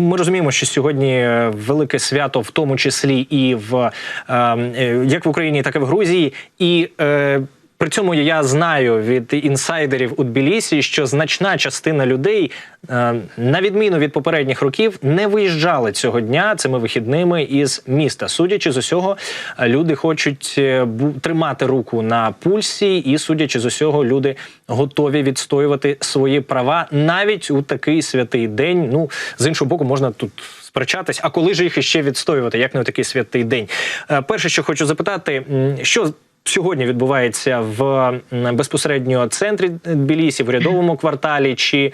Ми розуміємо, що сьогодні велике свято, в тому числі і в е, як в Україні, так і в Грузії, і е, при цьому я знаю від інсайдерів у Тбілісі, що значна частина людей, е, на відміну від попередніх років, не виїжджали цього дня цими вихідними із міста. Судячи з усього, люди хочуть е, тримати руку на пульсі, і судячи з усього, люди готові відстоювати свої права навіть у такий святий день. Ну з іншого боку, можна тут. Сперечатись, а коли ж їх іще відстоювати, як не у такий святий день? Е, перше, що хочу запитати, що сьогодні відбувається в безпосередньо центрі Тбілісі, в урядовому кварталі, чи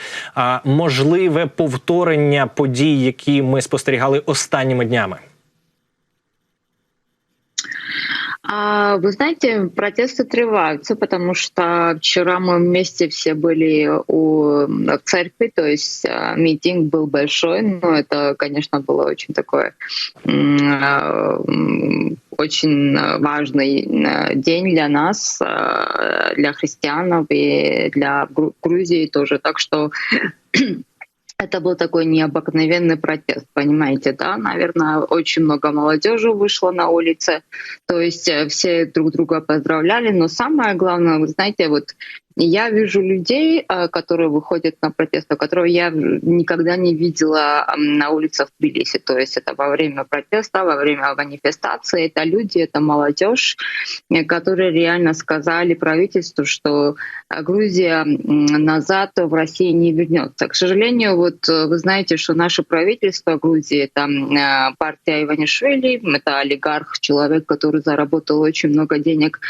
можливе повторення подій, які ми спостерігали останніми днями? Вы знаете, протесты треваются, потому что вчера мы вместе все были у церкви, то есть а, митинг был большой, но это, конечно, было очень такое а, очень важный день для нас, для христианов и для Грузии тоже. Так что это был такой необыкновенный протест, понимаете, да? Наверное, очень много молодежи вышло на улице, то есть э, все друг друга поздравляли, но самое главное, вы знаете, вот я вижу людей, э, которые выходят на протесты, которых я никогда не видела на улицах Тбилиси. То есть это во время протеста, во время манифестации. Это люди, это молодежь, э, которые реально сказали правительству, что э, Грузия назад в России не вернется. К сожалению, вот вы знаете, что наше правительство Грузии, это партия Иванишвили, это олигарх, человек, который заработал очень много денег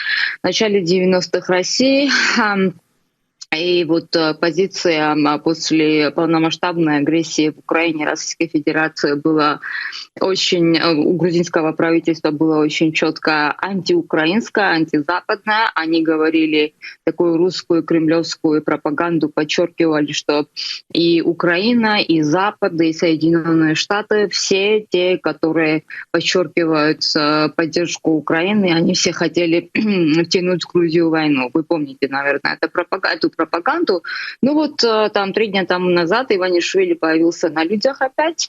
в начале 90-х России. И вот э, позиция после полномасштабной агрессии в Украине Российской Федерации была очень, э, у грузинского правительства было очень четко антиукраинская, антизападная. Они говорили такую русскую кремлевскую пропаганду, подчеркивали, что и Украина, и Запад, и Соединенные Штаты, все те, которые подчеркивают э, поддержку Украины, они все хотели Грузию в войну. Вы помните, наверное, это пропаганду пропаганду. Ну вот э, там три дня тому назад Иванишвили появился на людях опять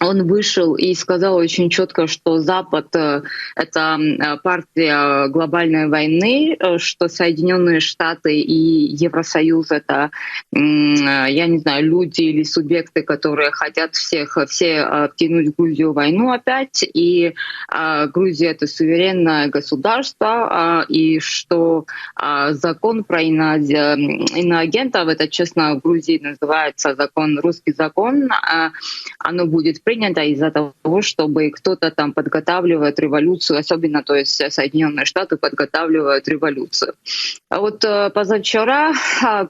он вышел и сказал очень четко, что Запад э, — это э, партия глобальной войны, э, что Соединенные Штаты и Евросоюз — это, я не знаю, люди или субъекты, которые хотят всех все втянуть Грузию в войну опять, и Грузия — это суверенное государство, и что закон про иноагентов, это, честно, в Грузии называется закон, русский закон, оно будет принято из-за того, чтобы кто-то там подготавливает революцию, особенно, то есть Соединенные Штаты подготавливают революцию. А вот э, позавчера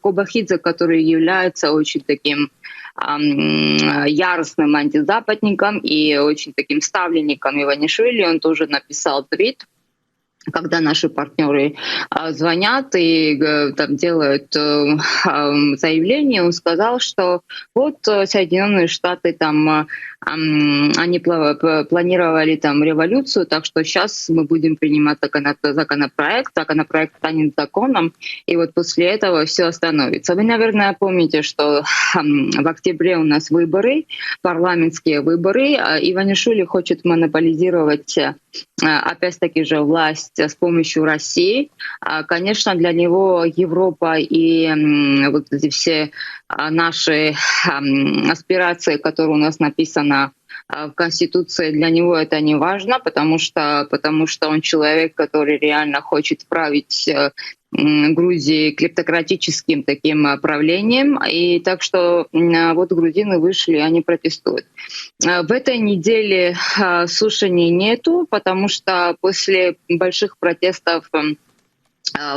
Кобахидзе, который является очень таким яростным антизападником и очень таким ставленником Иванишвили, он тоже написал твит, когда наши партнеры а, звонят и э, там делают э, заявление, он сказал, что вот э, Соединенные Штаты там они планировали там революцию, так что сейчас мы будем принимать законопроект, законопроект станет законом, и вот после этого все остановится. Вы, наверное, помните, что в октябре у нас выборы, парламентские выборы. А Иванишвили хочет монополизировать опять-таки же власть с помощью России. А, конечно, для него Европа и вот эти все а, наши аспирации, которые у нас написано а, в Конституции, для него это не важно, потому что, потому что он человек, который реально хочет править э, Грузии клептократическим таким правлением. И так что вот грузины вышли, они протестуют. В этой неделе слушаний нету, потому что после больших протестов а,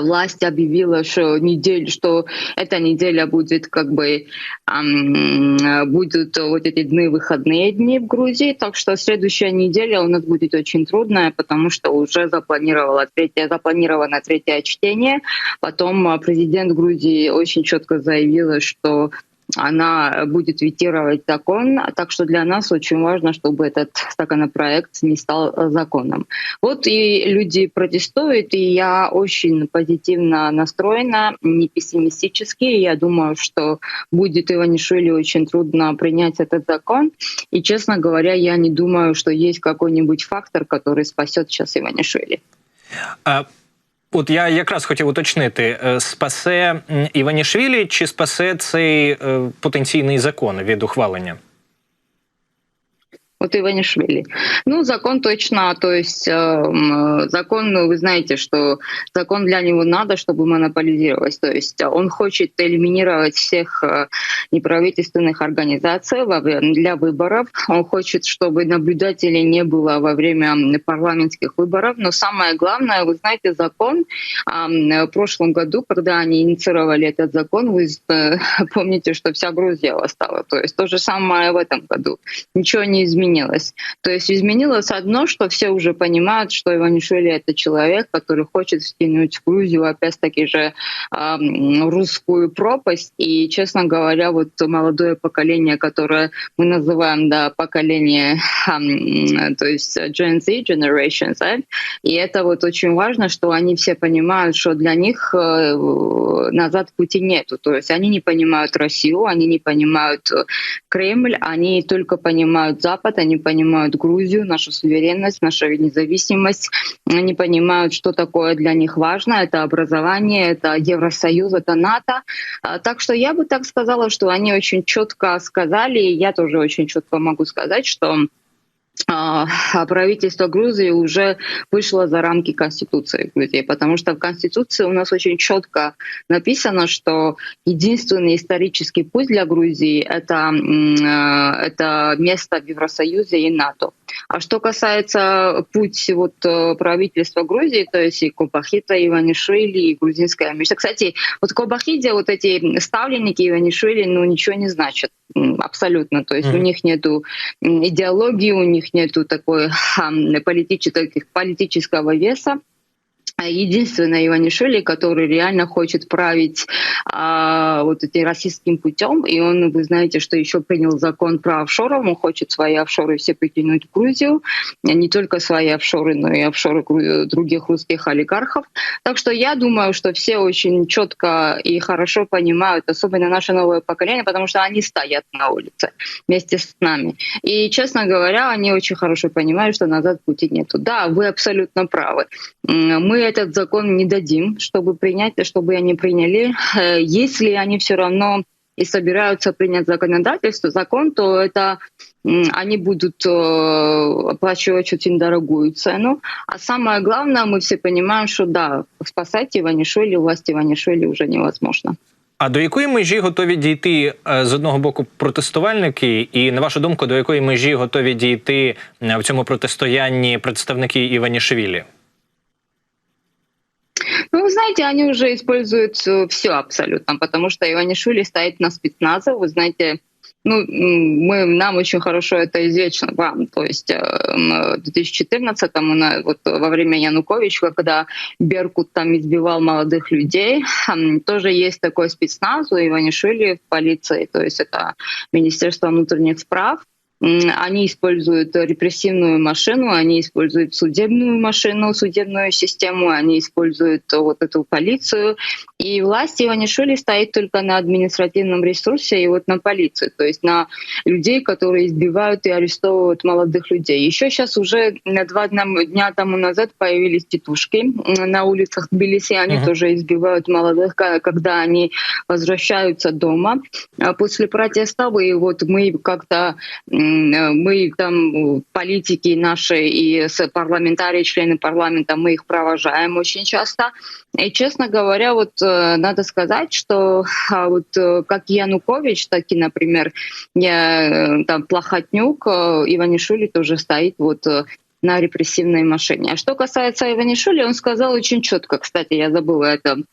власть объявила, что неделю, что эта неделя будет как бы эм, будут вот эти дни выходные дни в Грузии, так что следующая неделя у нас будет очень трудная, потому что уже запланировала третье, запланировано третье чтение. Потом а, президент Грузии очень четко заявила, что она будет ветировать закон. Так что для нас очень важно, чтобы этот законопроект не стал законом. Вот и люди протестуют, и я очень позитивно настроена, не пессимистически. Я думаю, что будет Иванишвили очень трудно принять этот закон. И, честно говоря, я не думаю, что есть какой-нибудь фактор, который спасет сейчас Иванишвили. А... От я якраз хотів уточнити: е, спасе Іванішвілі чи спасе цей е, потенційний закон від ухвалення? Вот Иванишвили. Ну, закон точно, то есть э, закон, ну, вы знаете, что закон для него надо, чтобы монополизировать. То есть он хочет элиминировать всех э, неправительственных организаций для выборов. Он хочет, чтобы наблюдателей не было во время парламентских выборов. Но самое главное, вы знаете, закон э, в прошлом году, когда они инициировали этот закон, вы э, помните, что вся Грузия восстала. То есть то же самое в этом году. Ничего не изменилось изменилось. То есть изменилось одно, что все уже понимают, что Иванишвили — это человек, который хочет втянуть в Грузию опять-таки же э, русскую пропасть. И, честно говоря, вот молодое поколение, которое мы называем да, поколение, э, то есть Gen Z generations, да? и это вот очень важно, что они все понимают, что для них э, назад пути нету. То есть они не понимают Россию, они не понимают Кремль, они только понимают Запад, они понимают Грузию, нашу суверенность, нашу независимость, они понимают, что такое для них важно, это образование, это Евросоюз, это НАТО. А, так что я бы так сказала, что они очень четко сказали, и я тоже очень четко могу сказать, что правительство Грузии уже вышло за рамки Конституции Грузии, потому что в Конституции у нас очень четко написано, что единственный исторический путь для Грузии это, э, это место в Евросоюзе и НАТО. А что касается путь вот э, правительства Грузии, то есть и Кобахита, Иванишвили, и грузинская мечта. Кстати, вот Кобахиде вот эти ставленники Иванишвили, ну, ничего не значат абсолютно. То есть mm-hmm. у них нету идеологии, у них нету такой политического, политического веса. А единственное Иванишвили, который реально хочет править а, вот этим российским путем. И он, вы знаете, что еще принял закон про офшоры. Он хочет свои офшоры все притянуть в Грузию. Не только свои офшоры, но и офшоры других русских олигархов. Так что я думаю, что все очень четко и хорошо понимают, особенно наше новое поколение, потому что они стоят на улице вместе с нами. И, честно говоря, они очень хорошо понимают, что назад пути нету. Да, вы абсолютно правы. Мы этот закон не дадим, чтобы принять, чтобы они приняли. Э, если они все равно и собираются принять законодательство, закон, то это они будут э, оплачивать очень дорогую цену. А самое главное, мы все понимаем, что да, спасать Иванишвили, власть Иванишвили уже невозможно. А до якої межі готові дійти з одного боку протестувальники, і на вашу думку, до якої межі готові дійти в цьому протистоянні представники Іванішвілі? Вы знаете, они уже используют все абсолютно, потому что Иванишвили стоит на спецназе. Вы знаете, ну, мы, нам очень хорошо это известно вам. То есть э, в 2014-м, вот во время Януковича, когда Беркут там избивал молодых людей, тоже есть такой спецназ у Иванишвили в полиции, то есть это Министерство внутренних справ, они используют репрессивную машину, они используют судебную машину, судебную систему, они используют вот эту полицию. И власть Иванишвили стоит только на административном ресурсе и вот на полицию, то есть на людей, которые избивают и арестовывают молодых людей. Еще сейчас уже два дня тому назад появились тетушки на улицах Тбилиси, они uh-huh. тоже избивают молодых, когда они возвращаются дома а после протеста. И вот мы как-то мы там политики наши и парламентарии, члены парламента, мы их провожаем очень часто. И, честно говоря, вот э, надо сказать, что а, вот э, как Янукович, так и, например, я, э, там Плохотнюк, Иванишвили тоже стоит вот на репрессивной машине. А что касается Иванишвили, он сказал очень четко, кстати, я забыла это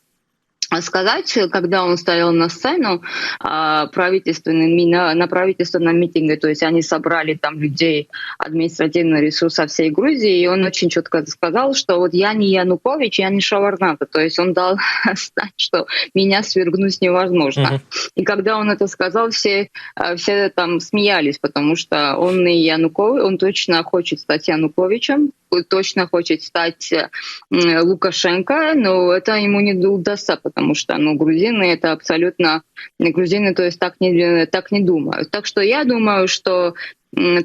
сказать, когда он стоял на сцену а, правительственный, на, на правительственном митинге, то есть они собрали там людей, административный ресурс со всей Грузии, и он очень четко сказал, что вот я не Янукович, я не Шаварната, то есть он дал знать, что меня свергнуть невозможно. Uh-huh. И когда он это сказал, все, а, все там смеялись, потому что он не Янукович, он точно хочет стать Януковичем, точно хочет стать Лукашенко, но это ему не удастся, потому что ну, грузины это абсолютно грузины, то есть так не, так не думают. Так что я думаю, что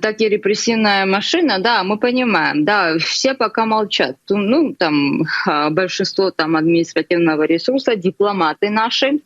так и репрессивная машина, да, мы понимаем, да, все пока молчат. Ну, там а, большинство там административного ресурса, дипломаты наши,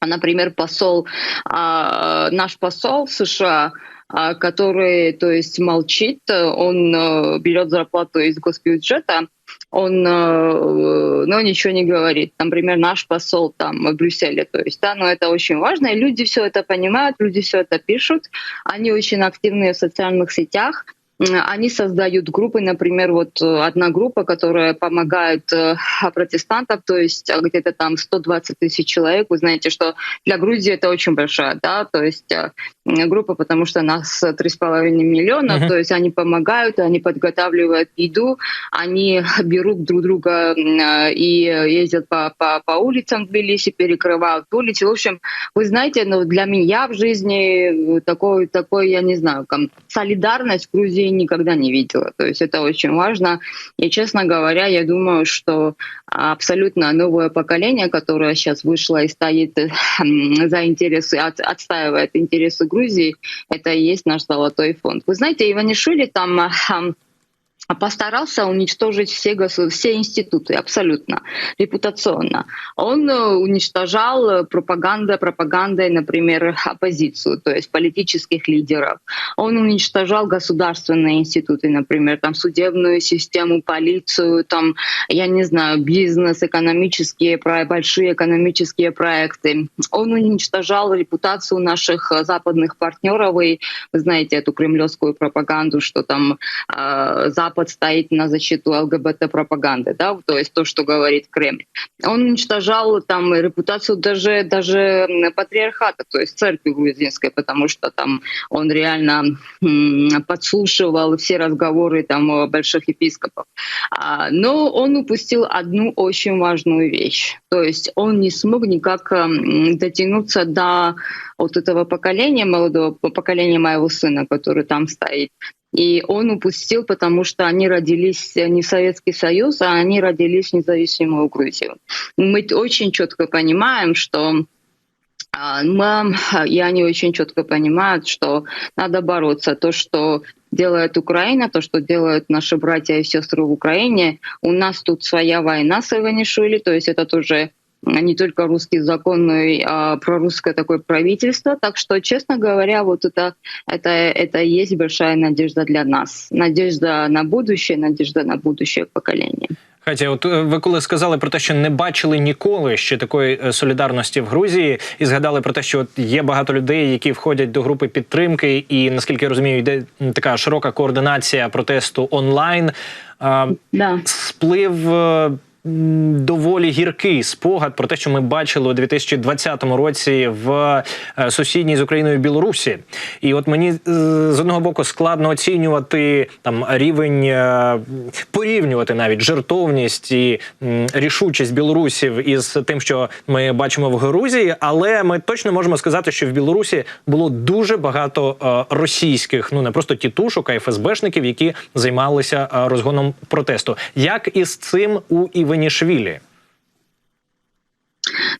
например, посол, а, наш посол США, который, то есть, молчит, он э, берет зарплату из госбюджета, он, э, но ничего не говорит. Например, наш посол там в Брюсселе, то есть, да, но это очень важно, и люди все это понимают, люди все это пишут, они очень активны в социальных сетях, они создают группы, например, вот э, одна группа, которая помогает э, протестантам, то есть э, где-то там 120 тысяч человек. Вы знаете, что для Грузии это очень большая, да, то есть группа, потому что нас 3,5 миллиона, uh-huh. то есть они помогают, они подготавливают еду, они берут друг друга и ездят по, по, по улицам Тбилиси, перекрывают улицы. В общем, вы знаете, ну, для меня в жизни такой, такой я не знаю, там, солидарность в Грузии никогда не видела. То есть это очень важно. И, честно говоря, я думаю, что абсолютно новое поколение, которое сейчас вышло и стоит за интересы, от, отстаивает интересы Грузии, это и есть наш золотой фонд. Вы знаете, Иванишвили там постарался уничтожить все, все институты, абсолютно, репутационно. Он э, уничтожал э, пропаганда, пропагандой, например, оппозицию, то есть политических лидеров. Он уничтожал государственные институты, например, там судебную систему, полицию, там, я не знаю, бизнес, экономические, большие экономические проекты. Он уничтожал репутацию наших э, западных партнеров, и вы знаете эту кремлевскую пропаганду, что там э, Запад стоит на защиту ЛГБТ-пропаганды, да, то есть то, что говорит Кремль. Он уничтожал там репутацию даже, даже патриархата, то есть церкви грузинской, потому что там он реально подслушивал все разговоры там больших епископов. А, но он упустил одну очень важную вещь. То есть он не смог никак дотянуться до вот этого поколения, молодого поколения моего сына, который там стоит. И он упустил, потому что они родились не в Советский Союз, а они родились в независимую Грузию. Мы очень четко понимаем, что а, мы, и они очень четко понимают, что надо бороться. То, что делает Украина, то, что делают наши братья и сестры в Украине, у нас тут своя война с Иванишвили, то есть это тоже не только русский закон, но и а, прорусское такое правительство. Так что, честно говоря, вот это, это, это и есть большая надежда для нас. Надежда на будущее, надежда на будущее поколение. Катя, от е, ви коли сказали про те, що не бачили ніколи ще такої е, солідарності в Грузії, і згадали про те, що от є багато людей, які входять до групи підтримки, і наскільки я розумію, йде така широка координація протесту онлайн. Да. Сплив е, доволі гіркий спогад про те, що ми бачили у 2020 році в е, сусідній з Україною Білорусі. І от мені е, з одного боку складно оцінювати там рівень е, порівнювати навіть жертовність і рішучість білорусів із тим, що ми бачимо в Грузії, але ми точно можемо сказати, що в Білорусі було дуже багато російських, ну не просто тітушок, а ФСБшників, які займалися розгоном протесту. Як із цим у Івані Иванишвили?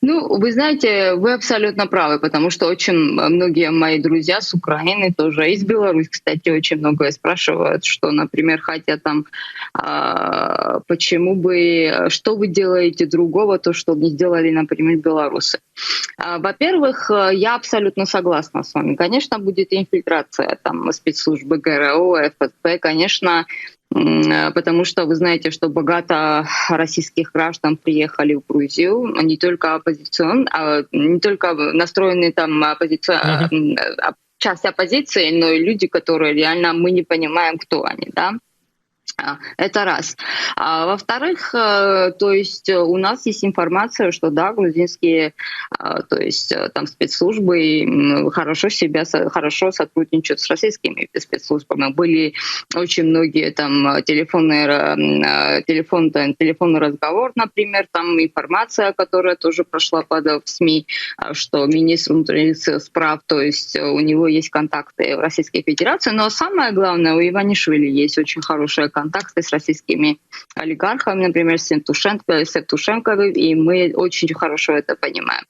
Ну, вы знаете, вы абсолютно правы, потому что очень многие мои друзья с Украины, тоже из Беларуси, кстати, очень многое спрашивают, что, например, хотя там, а, почему бы, что вы делаете другого, то, что не сделали, например, белорусы. А, во-первых, я абсолютно согласна с вами. Конечно, будет инфильтрация там спецслужбы ГРО, ФСБ, конечно, Э, потому что вы знаете, что богато российских граждан приехали в Грузию, не только оппозицион, а не только настроенные там оппозицион, uh-huh. часть оппозиции, но и люди, которые реально мы не понимаем, кто они, да. А, Это раз. А во-вторых, э, то есть э, у нас есть информация, что да, грузинские, а, то есть э, там спецслужбы хорошо себя, хорошо сотрудничают с российскими спецслужбами. Были очень многие там телефонные, ра- м, э, телефон, там, телефонный разговор, например, там информация, которая тоже прошла под, в СМИ, что министр внутренних справ, то есть у него есть контакты в Российской Федерации, но самое главное, у Иванишвили есть очень хорошие контакты с российскими олигархами, например, с Евтушенко, с Евтушенковым, и мы очень хорошо это понимаем.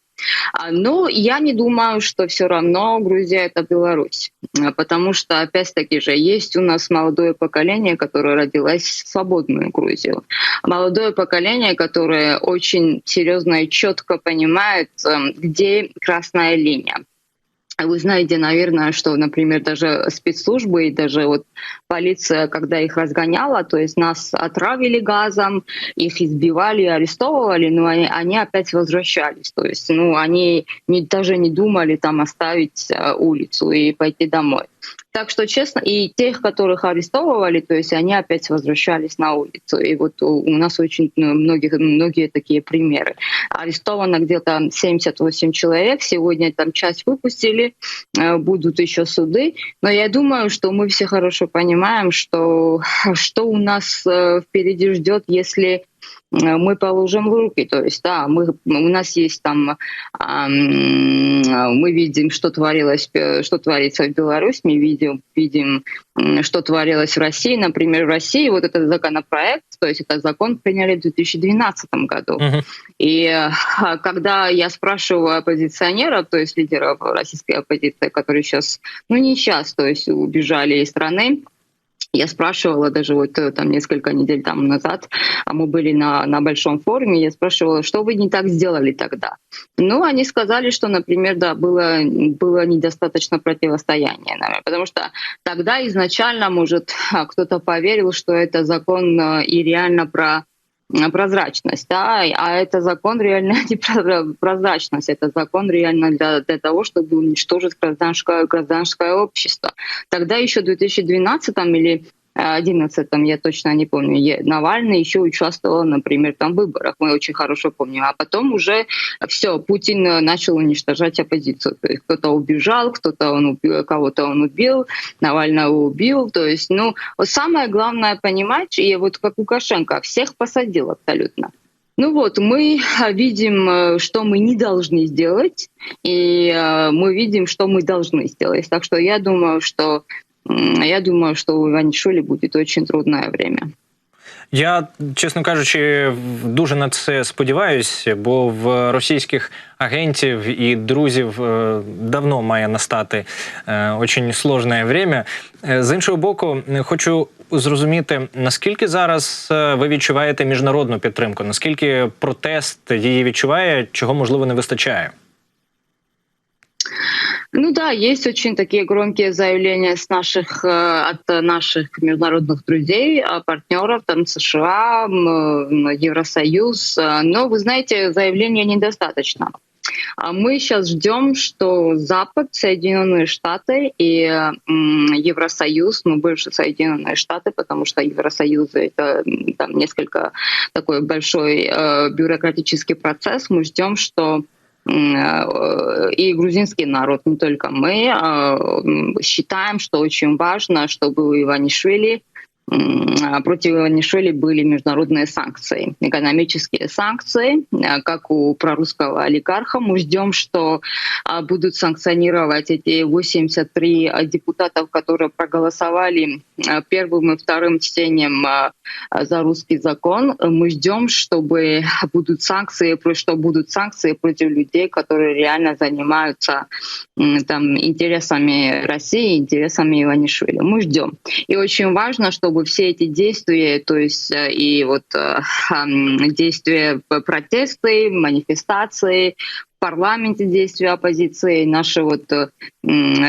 А, Но я не думаю, что все равно Грузия это Беларусь, А, потому что опять-таки же есть у нас молодое поколение, которое родилось в свободную Грузию, молодое поколение, которое очень серьезно и четко понимает, эм, где красная линия. Вы знаете, наверное, что, например, даже спецслужбы и даже вот полиция, когда их разгоняла, то есть нас отравили газом, их избивали, арестовывали, но они, они опять возвращались. То есть, ну, они не, даже не думали там оставить э, улицу и пойти домой. Так что, честно, и тех, которых арестовывали, то есть они опять возвращались на улицу. И вот у, нас очень ну, многих, многие такие примеры. Арестовано где-то 78 человек, сегодня там часть выпустили, э, будут еще суды. Но я думаю, что мы все хорошо понимаем, что, что у нас э, впереди ждет, если мы положим в руки. То есть, да, мы, у нас есть там, ам, мы видим, что творилось, э, что творится в Беларуси, мы видим, видим, что творилось в России. Например, в России вот этот законопроект, то есть этот закон приняли в 2012 году. Мгм. И э, когда я спрашиваю оппозиционеров, то есть лидеров российской оппозиции, которые сейчас, ну не сейчас, то есть убежали из страны, я спрашивала даже вот э, там несколько недель там назад, а мы были на, на большом форуме, я спрашивала, что вы не так сделали тогда. Ну, они сказали, что, например, да, было, было недостаточно противостояния, наверное, потому что тогда изначально, может, кто-то поверил, что это закон э, и реально про прозрачность, да, а это закон реально не про прозрачность, это закон реально для, для того, чтобы уничтожить гражданское, гражданское общество. Тогда еще в 2012 или 2011, я точно не помню, Навальный еще участвовал, например, там в выборах, мы очень хорошо помним. А потом уже все, Путин э, начал уничтожать оппозицию. То есть кто-то убежал, кто-то он убил, кого-то он убил, Навального убил. То есть, ну, самое главное понимать, и вот как Лукашенко, всех посадил абсолютно. Ну вот, мы видим, э, что мы не должны сделать, и э, мы видим, что мы должны сделать. Так что я думаю, что я думаю, что у Иванишвили будет очень трудное время. Я, чесно кажучи, дуже на це сподіваюся, бо в російських агентів і друзів е, давно має настати е, очень сложне время. Е, З іншого боку, хочу зрозуміти, наскільки зараз ви відчуваєте міжнародну підтримку, наскільки протест її відчуває, чого можливо не вистачає. Ну да, есть очень такие громкие заявления с наших, э, от наших международных друзей, а, партнеров, там США, Евросоюз. Э, Но вы знаете, заявления недостаточно. А Мы сейчас ждем, что Запад, Соединенные Штаты и Евросоюз, ну больше Соединенные Штаты, потому что Евросоюз это там несколько такой большой э, бюрократический процесс. Мы ждем, что и грузинский народ, не только мы, э, м, считаем, что очень важно, чтобы у Иванишвили а, против Иванишвили были международные санкции, экономические санкции, э, как у прорусского олигарха. Мы ждем, что а, будут санкционировать эти 83 депутатов, которые проголосовали а, первым и вторым чтением а, за русский закон. Мы ждем, чтобы будут санкции, что будут санкции против людей, которые реально занимаются там, интересами России, интересами Иванишвили. Мы ждем. И очень важно, чтобы все эти действия, то есть э, и вот э, действия, п- протесты, манифестации, в парламенте действия оппозиции, наши вот э,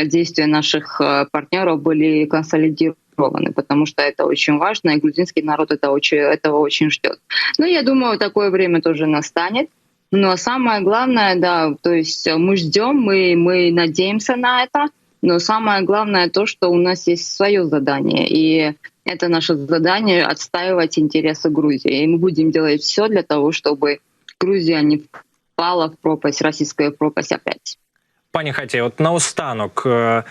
действия наших э, партнеров были консолидированы, потому что это очень важно, и грузинский народ это очень, этого очень ждет. Ну, я думаю, такое время тоже настанет. Но самое главное, да, то есть мы ждем, мы, мы надеемся на это, Но самое главное то, что у нас есть свое задание. И это наше задание отстаивать интересы Грузии. И мы будем делать все для того, чтобы Грузия не впала в пропасть, российская пропасть опять. Пані Хаті, от наостанок, е,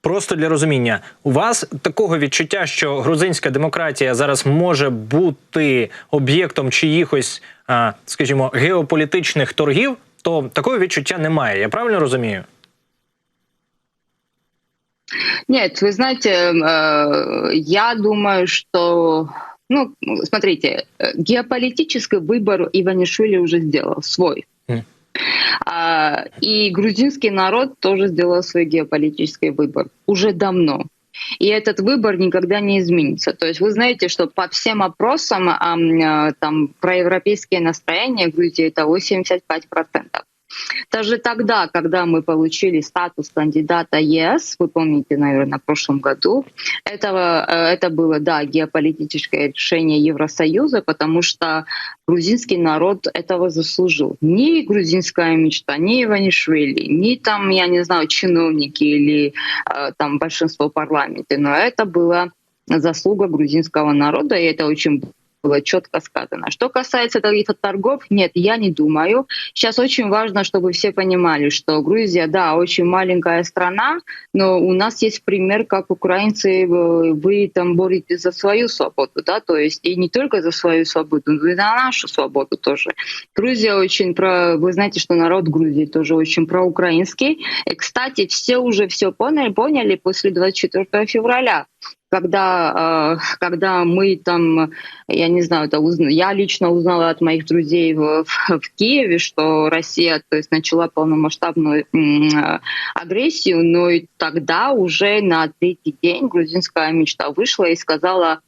просто для розуміння, у вас такого відчуття, що грузинська демократія зараз може бути об'єктом чиїхось, е, скажімо, геополітичних торгів, то такого відчуття немає. Я правильно розумію? Нет, вы знаете, э, я думаю, что, ну, смотрите, э, геополитический выбор Иванишвили уже сделал свой. Мгм. А, И грузинский народ тоже сделал свой геополитический выбор уже давно. И этот выбор никогда не изменится. То есть вы знаете, что по всем опросам а, там проевропейские настроения в Грузии это 85%. Даже тогда, когда мы получили статус кандидата ЕС, вы помните, наверное, в прошлом году, этого, э, это было, да, геополитическое решение Евросоюза, потому что грузинский народ этого заслужил. Ни грузинская мечта, ни Иванишвили, ни там, я не знаю, чиновники или э, там большинство в парламенте, но это была заслуга грузинского народа, и это очень было четко сказано. Что касается каких-то торгов, нет, я не думаю. Сейчас очень важно, чтобы все понимали, что Грузия, да, очень маленькая страна, но у нас есть пример, как украинцы, э, вы там боретесь за свою свободу, да, то есть и не только за свою свободу, но и за нашу свободу тоже. Грузия очень про... Вы знаете, что народ Грузии тоже очень проукраинский. И, кстати, все уже все поняли, поняли после 24 февраля когда, э, когда мы там, я не знаю, это узна... я лично узнала от моих друзей в, в, в Киеве, что Россия то есть, начала полномасштабную э, агрессию, но и тогда уже на третий день грузинская мечта вышла и сказала,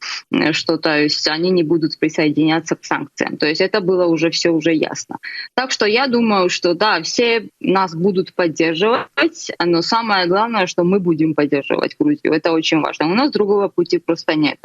что то есть, они не будут присоединяться к санкциям. То есть это было уже все уже ясно. Так что я думаю, что да, все нас будут поддерживать, но самое главное, что мы будем поддерживать Грузию. Это очень важно. У нас другого пути просто нет.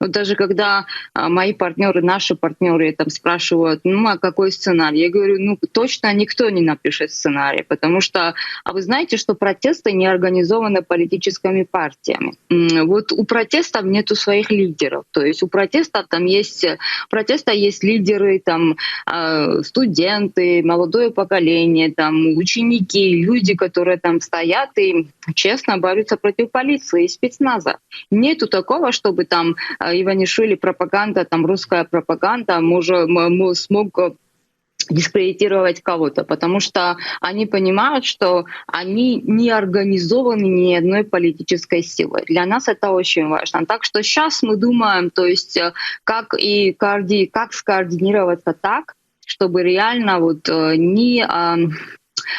Вот даже когда а, мои партнеры, наши партнеры там спрашивают, ну а какой сценарий? Я говорю, ну точно никто не напишет сценарий, потому что, а вы знаете, что протесты не организованы политическими партиями. Вот у протестов нету своих лидеров, то есть у протестов там есть, у протеста есть лидеры, там а, студенты, молодое поколение, там ученики, люди, которые там стоят и честно борются против полиции и спецназа. Нету такого, чтобы там а, Иванишвили пропаганда, там русская пропаганда може, м- м- смог э, дискредитировать кого-то, потому что они понимают, что они не организованы ни одной политической силой. Для нас это очень важно. Так что сейчас мы думаем, то есть э, как и коорди- как скоординироваться так, чтобы реально вот э, не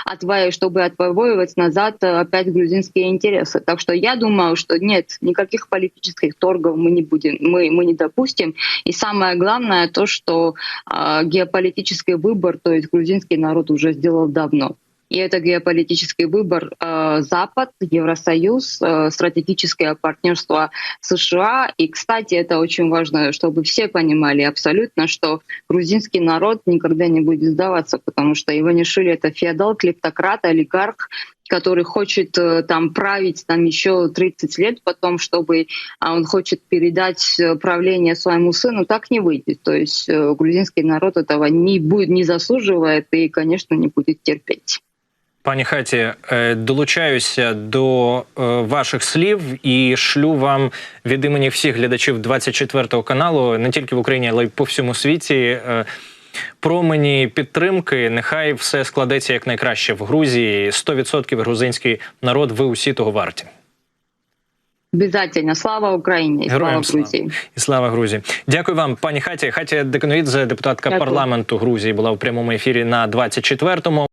отвои- чтобы отвоевывать назад э, опять грузинские интересы. Так что я думаю, что нет, никаких политических торгов мы не будем, мы, мы не допустим. И самое главное то, что э, геополитический выбор, то есть грузинский народ уже сделал давно. И это геополитический выбор э, Запад, Евросоюз, э, стратегическое партнерство США. И, кстати, это очень важно, чтобы все понимали абсолютно, что грузинский народ никогда не будет сдаваться, потому что Иванишвили — это феодал, клептократ, олигарх, который хочет э, там править там еще 30 лет потом, чтобы а он хочет передать правление своему сыну, так не выйдет. То есть грузинский народ этого не будет, не заслуживает и, конечно, не будет терпеть. Пані Хаті, е, долучаюся до е, ваших слів і шлю вам від імені всіх глядачів 24 каналу, не тільки в Україні, але й по всьому світі. е, Промені підтримки, нехай все складеться як найкраще в Грузії. 100% грузинський народ. Ви усі того варті. Обязательно. Слава и слава Героям слава. Грузии. І слава Грузії. Дякую вам, пані Хаті. Хаті Деконовідзе, депутатка Дякую. парламенту Грузії, була в прямому ефірі на 24-му.